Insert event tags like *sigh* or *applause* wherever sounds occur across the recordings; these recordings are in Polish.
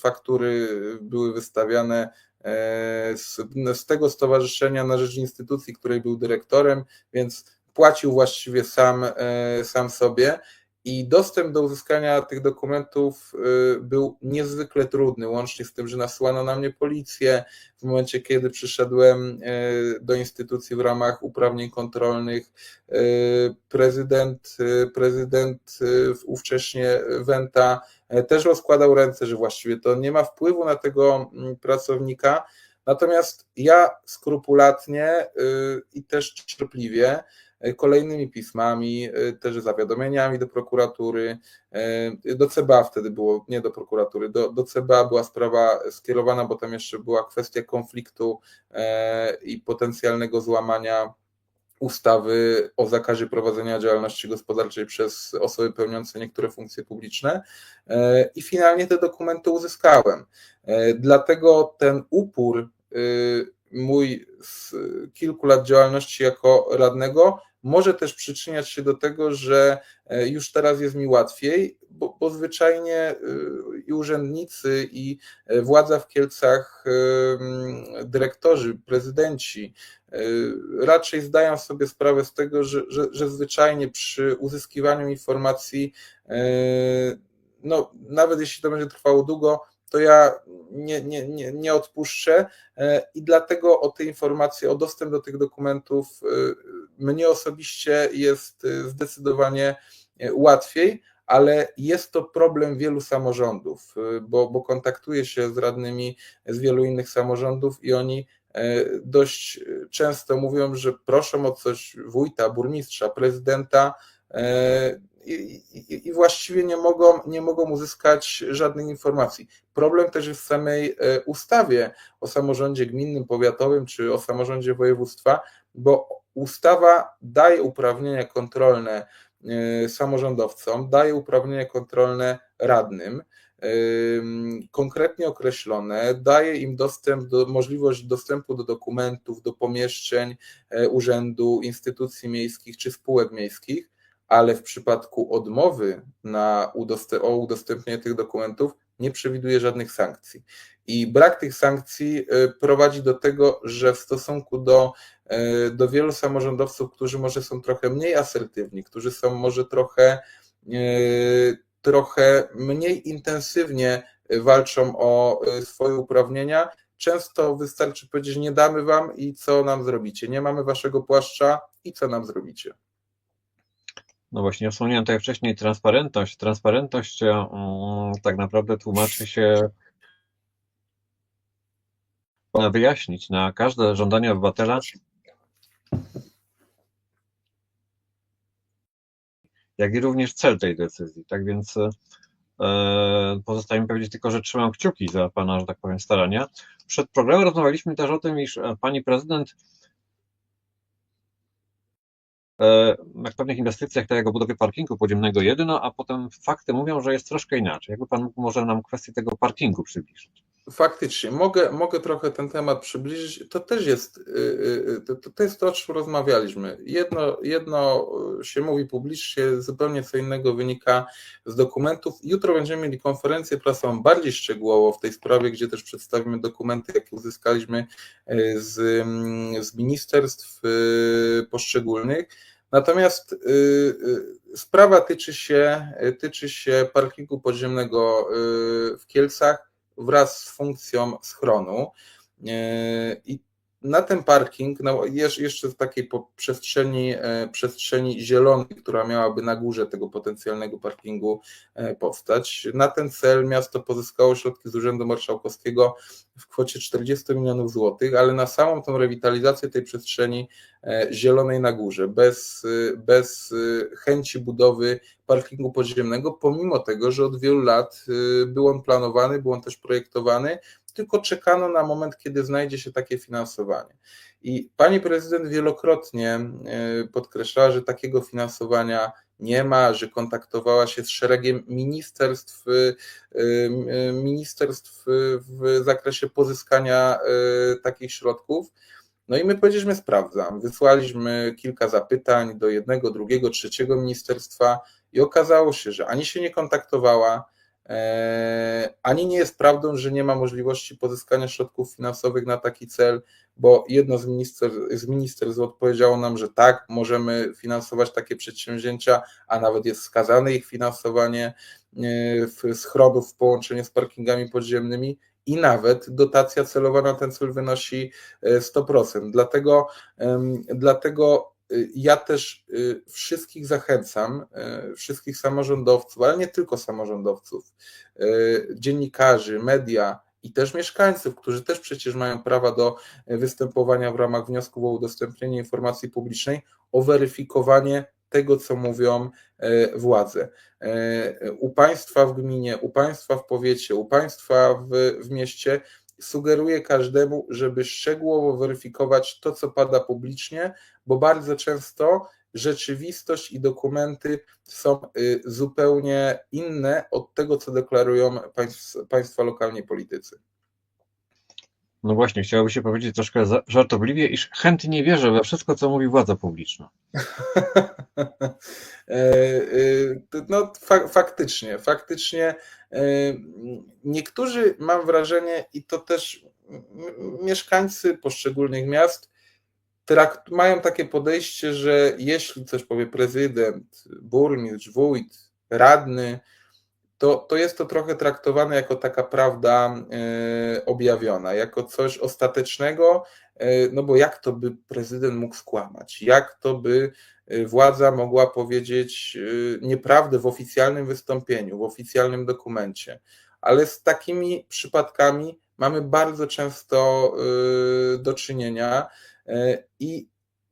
faktury były wystawiane z, z tego stowarzyszenia na rzecz instytucji, której był dyrektorem, więc płacił właściwie sam, sam sobie i dostęp do uzyskania tych dokumentów y, był niezwykle trudny, łącznie z tym, że nasłano na mnie policję w momencie, kiedy przyszedłem y, do instytucji w ramach uprawnień kontrolnych. Y, prezydent, prezydent ówcześnie Wenta też rozkładał ręce, że właściwie to nie ma wpływu na tego mm, pracownika. Natomiast ja skrupulatnie i też cierpliwie E, kolejnymi pismami, e, też zawiadomieniami do prokuratury, e, do CBA wtedy było, nie do prokuratury, do, do CBA była sprawa skierowana, bo tam jeszcze była kwestia konfliktu i potencjalnego złamania ustawy o zakazie prowadzenia działalności gospodarczej przez osoby pełniące niektóre funkcje publiczne i finalnie te dokumenty uzyskałem. Dlatego ten upór mój z kilku lat działalności jako radnego może też przyczyniać się do tego, że e, już teraz jest mi łatwiej, bo, bo zwyczajnie e, i urzędnicy, i e, władza w Kielcach, dyrektorzy, prezydenci raczej zdają sobie sprawę z tego, że, że, że zwyczajnie przy uzyskiwaniu informacji, no, nawet jeśli to będzie trwało długo, to ja nie, nie, nie, nie odpuszczę i dlatego o te informacje, o dostęp do tych dokumentów mnie osobiście jest y, zdecydowanie y, łatwiej, ale jest to problem wielu samorządów, y, bo, bo kontaktuję się z radnymi z wielu innych samorządów i oni dość często mówią, że proszą o coś wójta, burmistrza, prezydenta i, i, i, właściwie nie mogą, nie mogą uzyskać żadnych informacji. Problem też jest w samej ustawie o samorządzie gminnym, powiatowym czy o samorządzie województwa, bo Ustawa daje uprawnienia kontrolne y, samorządowcom, daje uprawnienia kontrolne radnym, y, konkretnie określone, daje im dostęp do, możliwość dostępu do dokumentów, do pomieszczeń y, urzędu, instytucji miejskich czy spółek miejskich, ale w przypadku odmowy na udostęp, o udostępnienie tych dokumentów nie przewiduje żadnych sankcji. I brak tych sankcji prowadzi do tego, że w stosunku do E, do wielu samorządowców, którzy może są trochę mniej asertywni, którzy są może trochę, e, trochę mniej intensywnie walczą o e, swoje uprawnienia. Często wystarczy powiedzieć: Nie damy wam i co nam zrobicie? Nie mamy waszego płaszcza i co nam zrobicie? No właśnie, wspomniałem tutaj wcześniej transparentność. Transparentność tak naprawdę tłumaczy się wyjaśnić na każde żądanie obywatela, jak i również cel tej decyzji. Tak więc e, pozostaje mi powiedzieć tylko, że trzymam kciuki za Pana, że tak powiem, starania. Przed programem rozmawialiśmy też o tym, iż e, Pani Prezydent e, w pewnych inwestycjach, tak jak o budowie parkingu podziemnego jedyno, a potem fakty mówią, że jest troszkę inaczej. Jakby Pan może nam kwestię tego parkingu przybliżyć? Faktycznie, mogę, mogę trochę ten temat przybliżyć. To też jest, y, y, y, to, to jest to, o czym rozmawialiśmy. Jedno, jedno się mówi publicznie, zupełnie co innego wynika z dokumentów. Jutro będziemy mieli konferencję prasową bardziej szczegółowo w tej sprawie, gdzie też przedstawimy dokumenty, jakie uzyskaliśmy z, mm, z ministerstw poszczególnych. Natomiast sprawa tyczy się, tyczy się parkingu podziemnego w Kielcach wraz z funkcją schronu. E, I na ten parking, no jeszcze w takiej przestrzeni, e, przestrzeni zielonej, która miałaby na górze tego potencjalnego parkingu e, powstać, na ten cel miasto pozyskało środki z Urzędu Marszałkowskiego w kwocie 40 milionów złotych, ale na samą tą rewitalizację tej przestrzeni zielonej na górze, bez, bez chęci budowy parkingu podziemnego, pomimo tego, że od wielu lat był on planowany, był on też projektowany, tylko czekano na moment, kiedy znajdzie się takie finansowanie. I pani prezydent wielokrotnie e, podkreślała, że takiego finansowania nie ma, że kontaktowała się z szeregiem ministerstw, e, e, ministerstw w zakresie pozyskania takich środków. No i my powiedzieliśmy, sprawdzam. Wysłaliśmy kilka zapytań do jednego, drugiego, trzeciego ministerstwa i okazało się, że ani się nie kontaktowała, Ani nie jest prawdą, że nie ma możliwości pozyskania środków finansowych na taki cel, bo jedno z, minister, z ministerstw odpowiedziało nam, że tak, możemy finansować takie przedsięwzięcia, a nawet jest wskazane ich finansowanie e, w połączeniu z parkingami podziemnymi i nawet dotacja celowa na ten cel wynosi e, 100%. Dlatego, em, dlatego y, ja też y, wszystkich zachęcam, y, wszystkich samorządowców, ale nie tylko samorządowców, y, dziennikarzy, media i też mieszkańców, którzy też przecież mają prawa do występowania w ramach wniosków o udostępnienie informacji publicznej, o weryfikowanie tego, co mówią władze. U państwa w gminie, u państwa w powiecie, u państwa w, w mieście sugeruję każdemu, żeby szczegółowo weryfikować to, co pada publicznie, bo bardzo często rzeczywistość i dokumenty są y, zupełnie inne od tego, co deklarują państw, państwa lokalni politycy. No właśnie, chciałoby się powiedzieć troszkę żartobliwie, iż chętnie wierzę we wszystko, co mówi władza publiczna. *laughs* E, e, No, fa- faktycznie, faktycznie. E, Niektórzy, mam wrażenie, i to też mieszkańcy poszczególnych miast, trakt, mają takie podejście, że jeśli coś powie prezydent, burmistrz, wójt, radny, to, to jest to trochę traktowane jako taka prawda e, objawiona, jako coś ostatecznego, e, no bo jak to by prezydent mógł skłamać? Jak to by e, władza mogła powiedzieć nieprawdę w oficjalnym wystąpieniu, w oficjalnym dokumencie? Ale z takimi przypadkami mamy bardzo często do czynienia i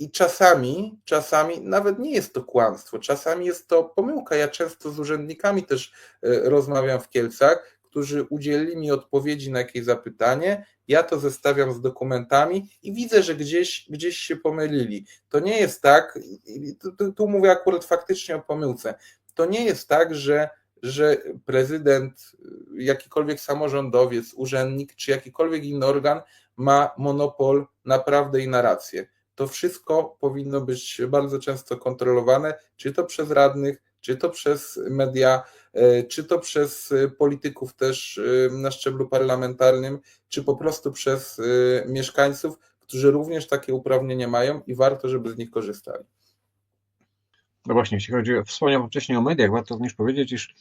i czasami, czasami nawet nie jest to kłamstwo, czasami jest to pomyłka. Ja często z urzędnikami też e, rozmawiam w Kielcach, którzy udzielili mi odpowiedzi na jakieś zapytanie. Ja to zestawiam z dokumentami i widzę, że gdzieś, gdzieś się pomylili. To nie jest tak, tu, tu, mówię akurat faktycznie o pomyłce. To nie jest tak, że, że prezydent, jakikolwiek samorządowiec, urzędnik czy jakikolwiek inny organ ma monopol na prawdę i na rację to wszystko powinno być bardzo często kontrolowane, czy to przez radnych, czy to przez media, e, czy to przez e, polityków też e, na szczeblu parlamentarnym, czy po prostu przez mieszkańców, którzy również takie uprawnienia mają i warto, żeby z nich korzystali. No właśnie, jeśli chodzi o, wspomniałem wcześniej o mediach, warto również powiedzieć, iż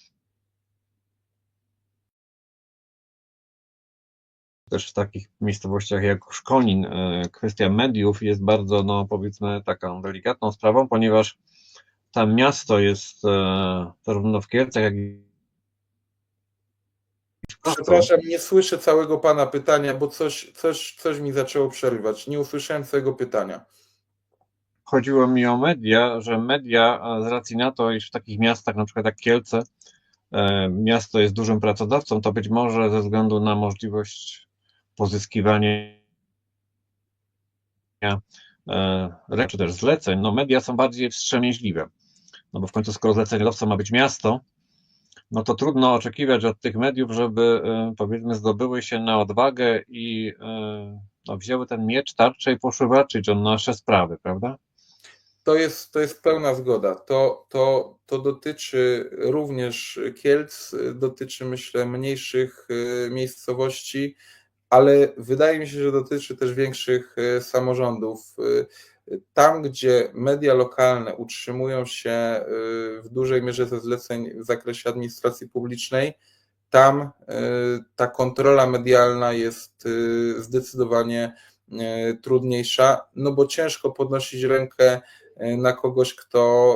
też w takich miejscowościach jak Szkonin e, kwestia mediów jest bardzo, no powiedzmy, taką delikatną sprawą, ponieważ tam miasto jest e, zarówno w Kielcach, jak i. Przepraszam, nie słyszę całego Pana pytania, bo coś, coś, coś mi zaczęło przerywać. Nie usłyszałem całego pytania. Chodziło mi o media, że media z racji na to, iż w takich miastach, na przykład jak Kielce, e, miasto jest dużym pracodawcą, to być może ze względu na możliwość pozyskiwania e, czy też zleceń, no media są bardziej wstrzemięźliwe. No bo w końcu skoro zleceniodawcą ma być miasto, no to trudno oczekiwać od tych mediów, żeby e, powiedzmy zdobyły się na odwagę i e, no, wzięły ten miecz, tarczę i poszły walczyć o nasze sprawy, prawda? To jest, to jest pełna zgoda. To, to, to dotyczy również Kielc, dotyczy myślę mniejszych miejscowości, ale wydaje mi się, że dotyczy też większych y, samorządów. Y, Tam, gdzie media lokalne utrzymują się y, w dużej mierze ze zleceń w zakresie administracji publicznej, tam ta kontrola medialna jest zdecydowanie trudniejsza, no bo ciężko podnosić rękę na kogoś, kto,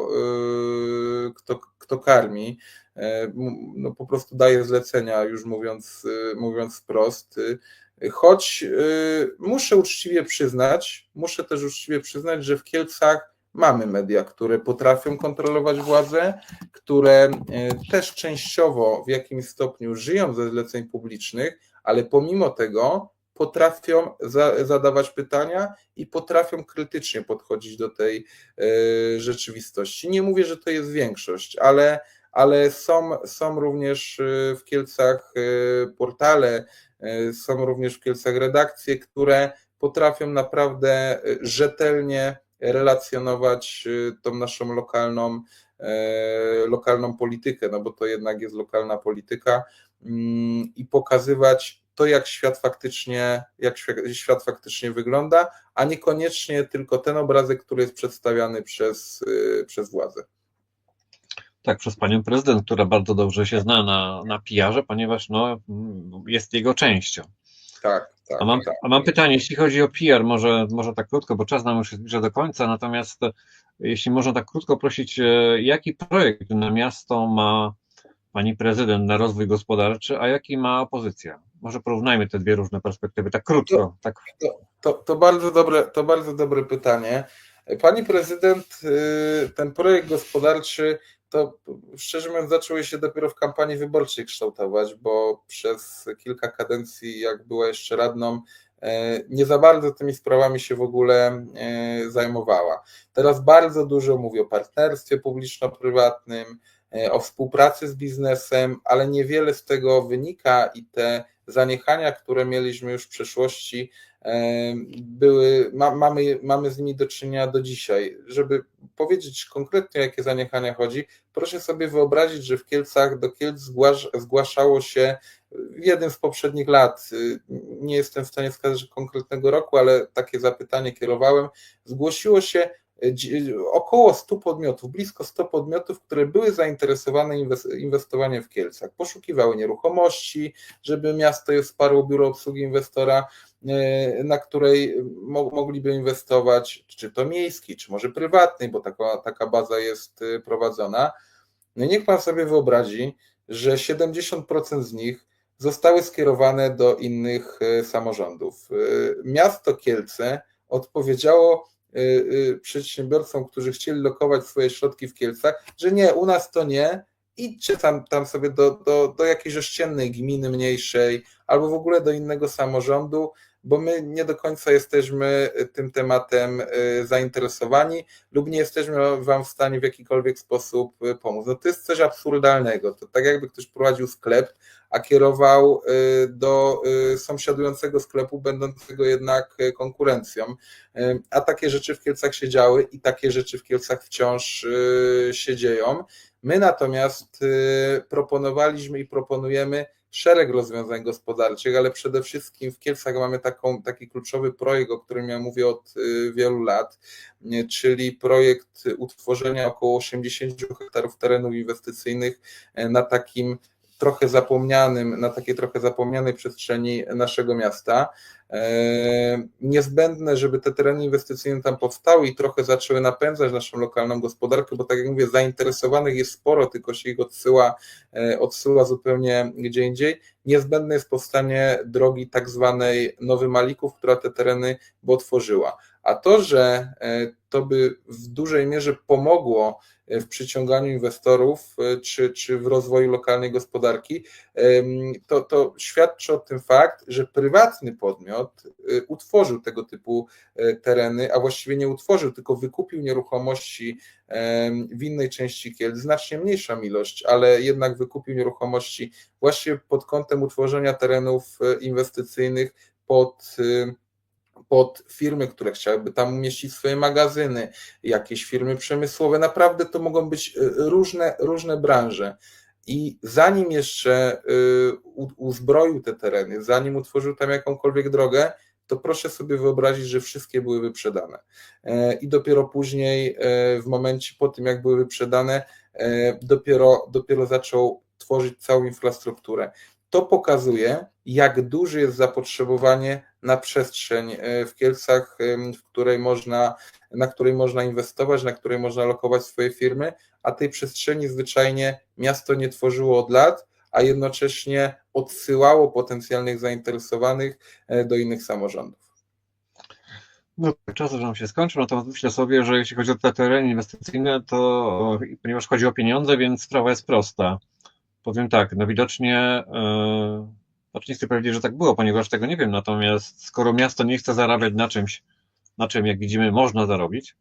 y, kto, kto karmi. M- No po prostu daje zlecenia, już mówiąc, mówiąc wprost. Choć muszę uczciwie przyznać, muszę też uczciwie przyznać, że w Kielcach mamy media, które potrafią kontrolować władzę, które też częściowo w jakimś stopniu żyją ze zleceń publicznych, ale pomimo tego potrafią za, zadawać pytania i potrafią krytycznie podchodzić do tej y, rzeczywistości. Nie mówię, że to jest większość, ale, ale są, są również y, w Kielcach y, portale, są również w Kielcach redakcje, które potrafią naprawdę rzetelnie relacjonować tą naszą lokalną, e, lokalną politykę, no bo to jednak jest lokalna polityka mm, i pokazywać to, jak świat faktycznie, jak świat, faktycznie wygląda, a niekoniecznie tylko ten obrazek, który jest przedstawiany przez, e, przez władzę. Tak, przez panią prezydent, która bardzo dobrze się zna na, na PR-ze, ponieważ no, jest jego częścią. Tak, tak. A mam, tak. a mam pytanie, jeśli chodzi o PR, może, może tak krótko, bo czas nam już się zbliża do końca, natomiast jeśli można tak krótko prosić, e, jaki projekt na miasto ma pani prezydent na rozwój gospodarczy, a jaki ma opozycja? Może porównajmy te dwie różne perspektywy, tak krótko. Tak. To, to, bardzo dobre, to bardzo dobre pytanie. Pani prezydent, y, ten projekt gospodarczy, to szczerze mówiąc, zaczął się dopiero w kampanii wyborczej kształtować, bo przez kilka kadencji, jak była jeszcze radną, e, nie za bardzo tymi sprawami się w ogóle e, zajmowała. Teraz bardzo dużo mówi o partnerstwie publiczno-prywatnym, o współpracy z biznesem, ale niewiele z tego wynika i te zaniechania, które mieliśmy już w przeszłości, były, ma, mamy, mamy z nimi do czynienia do dzisiaj. Żeby powiedzieć konkretnie, o jakie zaniechania chodzi, proszę sobie wyobrazić, że w Kielcach do Kielc zgłasz, zgłaszało się w jednym z poprzednich lat, nie jestem w stanie wskazać konkretnego roku, ale takie zapytanie kierowałem, zgłosiło się około 100 podmiotów, blisko 100 podmiotów, które były zainteresowane inwestowaniem w Kielcach. Poszukiwały nieruchomości, żeby miasto je wsparło biuro obsługi inwestora, e, na której mogliby inwestować, czy to miejski, czy może prywatny, bo taka, taka baza jest e, prowadzona. No niech pan sobie wyobrazi, że 70% z nich zostały skierowane do innych e, samorządów. Miasto Kielce odpowiedziało Y, y, przedsiębiorcom, którzy chcieli lokować swoje środki w Kielcach, że nie, u nas to nie, idźcie tam, tam sobie do, do, do jakiejś ościennej gminy mniejszej albo w ogóle do innego samorządu, bo my nie do końca jesteśmy tym tematem y, zainteresowani lub nie jesteśmy Wam w stanie w jakikolwiek sposób pomóc. No to jest coś absurdalnego. To tak jakby ktoś prowadził sklep, a kierował y, do y, sąsiadującego sklepu, będącego jednak y, konkurencją. A takie rzeczy w Kielcach się działy i takie rzeczy w Kielcach wciąż się dzieją. My natomiast proponowaliśmy i proponujemy szereg rozwiązań gospodarczych, ale przede wszystkim w Kielcach mamy taką, taki kluczowy projekt, o którym ja mówię od wielu lat, czyli projekt utworzenia około 80 hektarów terenów inwestycyjnych na takim trochę zapomnianym, na takiej trochę zapomnianej przestrzeni naszego miasta. E, niezbędne, żeby te tereny inwestycyjne tam powstały i trochę zaczęły napędzać naszą lokalną gospodarkę, bo tak jak mówię, zainteresowanych jest sporo, tylko się ich odsyła, e, odsyła zupełnie gdzie indziej. Niezbędne jest powstanie drogi tak zwanej Nowy Malików, która te tereny by otworzyła. A to, że e, to by w dużej mierze pomogło w przyciąganiu inwestorów czy, czy w rozwoju lokalnej gospodarki, to, to świadczy o tym fakt, że prywatny podmiot y, utworzył tego typu e, tereny, a właściwie nie utworzył, tylko wykupił nieruchomości w innej części Kielc, znacznie mniejszą ilość, ale jednak wykupił nieruchomości właśnie pod kątem utworzenia terenów e, inwestycyjnych pod pod firmy, które chciałyby tam umieścić swoje magazyny, jakieś firmy przemysłowe. Naprawdę to mogą być y, różne, różne branże. I zanim jeszcze y, uzbroił te tereny, zanim utworzył tam jakąkolwiek drogę, to proszę sobie wyobrazić, że wszystkie były wyprzedane. E, I dopiero później, e, w momencie po tym, jak były wyprzedane, e, dopiero, dopiero zaczął tworzyć całą infrastrukturę. To pokazuje, jak duże jest zapotrzebowanie na przestrzeń e, w Kielcach, w której można, na której można inwestować, na której można lokować swoje firmy, a tej przestrzeni zwyczajnie miasto nie tworzyło od lat, a jednocześnie odsyłało potencjalnych zainteresowanych e, do innych samorządów. No, czas nam się skończył, natomiast myślę sobie, że jeśli chodzi o te tereny inwestycyjne, to ponieważ chodzi o pieniądze, więc sprawa jest prosta. Powiem tak, no widocznie znaczy nie chcę powiedzieć, że tak było, ponieważ tego nie wiem, natomiast skoro miasto nie chce zarabiać na czymś, na czym, jak widzimy, można zarobić,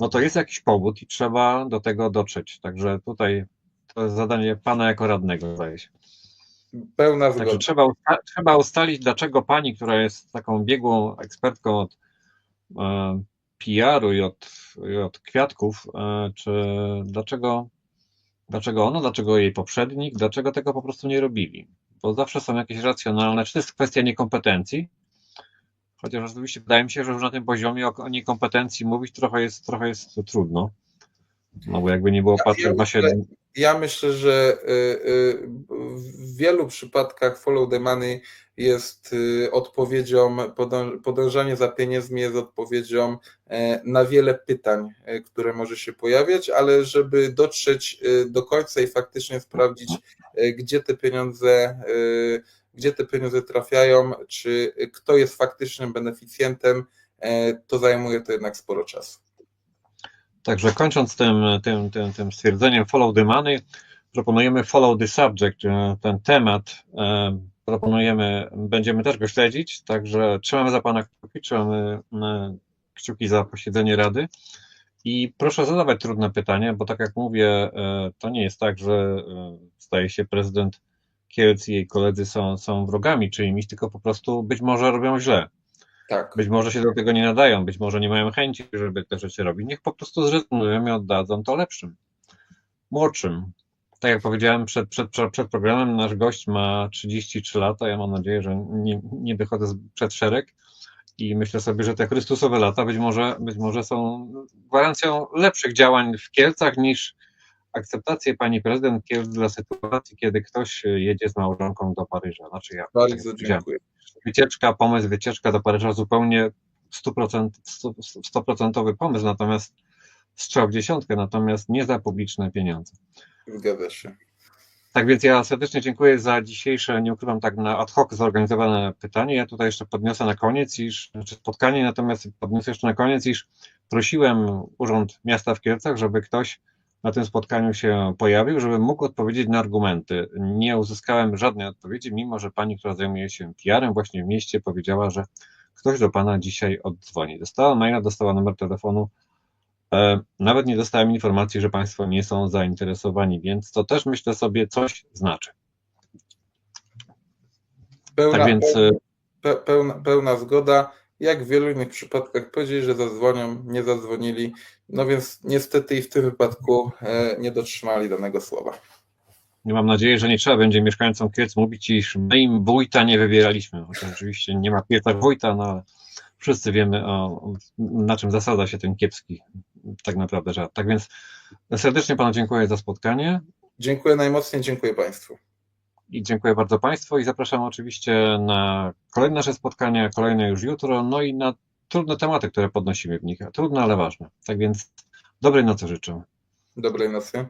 no to jest jakiś powód i trzeba do tego dotrzeć. Także tutaj to jest zadanie pana jako radnego, zdaje się. Pełna zgoda. Także trzeba, usta trzeba ustalić, dlaczego pani, która jest taką biegłą ekspertką od e, PR-u i od, i od kwiatków, e, czy dlaczego Dlaczego ono, dlaczego jej poprzednik, dlaczego tego po prostu nie robili? Bo zawsze są jakieś racjonalne, czy to jest kwestia niekompetencji? Chociaż oczywiście wydaje mi się, że już na tym poziomie o, niekompetencji mówić trochę jest, trochę jest trudno. No bo jakby nie było Ja- patrzeć, ja się. myślę- Ja myślę, że y, y, w wielu przypadkach follow the money jest y, odpowiedzią, podąż- podążanie za pieniędzmi jest odpowiedzią e, na wiele pytań, e, które może się pojawiać, ale żeby dotrzeć y, do końca i faktycznie sprawdzić, e, gdzie te pieniądze, gdzie te pieniądze trafiają, czy kto jest faktycznym beneficjentem, e, to zajmuje to jednak sporo czasu. Także kończąc tym, tym, tym, tym stwierdzeniem follow the money, proponujemy follow the subject, e, ten temat e, proponujemy, będziemy też go śledzić, także trzymamy za Pana kciuki, trzymamy e, kciuki za posiedzenie Rady i proszę zadawać trudne pytania, bo tak jak mówię, to nie jest tak, że staje się prezydent Kielc i jej koledzy są, są wrogami czyimiś, tylko po prostu być może robią źle. Tak. Być może się do tego nie nadają, być może nie mają chęci, żeby te rzeczy robić. Niech po prostu zrezygnują i oddadzą to lepszym, młodszym. Tak jak powiedziałem przed, przed, przed programem, nasz gość ma 33 lata. Ja mam nadzieję, że nie, nie wychodzę z- przed szereg i myślę sobie, że te Chrystusowe lata być może, być może są gwarancją lepszych działań w Kielcach niż akceptację pani prezydent Kielc dla sytuacji, kiedy ktoś jedzie z małżonką do Paryża. Znaczy ja. tak Bardzo powiedziałem, dziękuję. wycieczka, pomysł wycieczka do Paryża zupełnie 100%, 100% pomysł, natomiast strzał w dziesiątkę, natomiast nie za publiczne pieniądze. Zgadza się. Tak więc ja serdecznie dziękuję za dzisiejsze, nie ukrywam tak na ad hoc zorganizowane pytanie. Ja tutaj jeszcze podniosę na koniec, iż, czy spotkanie, natomiast podniosę jeszcze na koniec, iż prosiłem Urząd Miasta w Kielcach, żeby ktoś na tym spotkaniu się pojawił, żeby mógł odpowiedzieć na argumenty. Nie uzyskałem żadnej odpowiedzi, mimo że pani, która zajmuje się PR-em właśnie w mieście, powiedziała, że ktoś do pana dzisiaj oddzwoni. Dostała maila, dostała numer telefonu. E, Nawet nie dostałem informacji, że Państwo nie są zainteresowani, więc to też myślę sobie coś znaczy. Pełna, Tak więc e, pe, pełna, pełna zgoda. Jak w wielu innych przypadkach powiedzieli, że zadzwonią, nie zadzwonili. No więc niestety i w tym wypadku e, nie dotrzymali danego słowa. mam nadzieję, że nie trzeba będzie mieszkańcom Kielc mówić, iż my im wójta nie wybieraliśmy. Oczywiście nie ma Kielcach wójta, no ale wszyscy wiemy, o, na czym zasada się ten kiepski tak naprawdę żart. Tak więc serdecznie Panu dziękuję za spotkanie Dziękuję najmocniej, dziękuję Państwu. i dziękuję bardzo Państwu i zapraszam oczywiście na kolejne nasze spotkania, kolejne już jutro, no i na trudne tematy, które podnosimy w nich. Trudne, ale ważne. Tak więc dobrej nocy życzę. Dobrej nocy.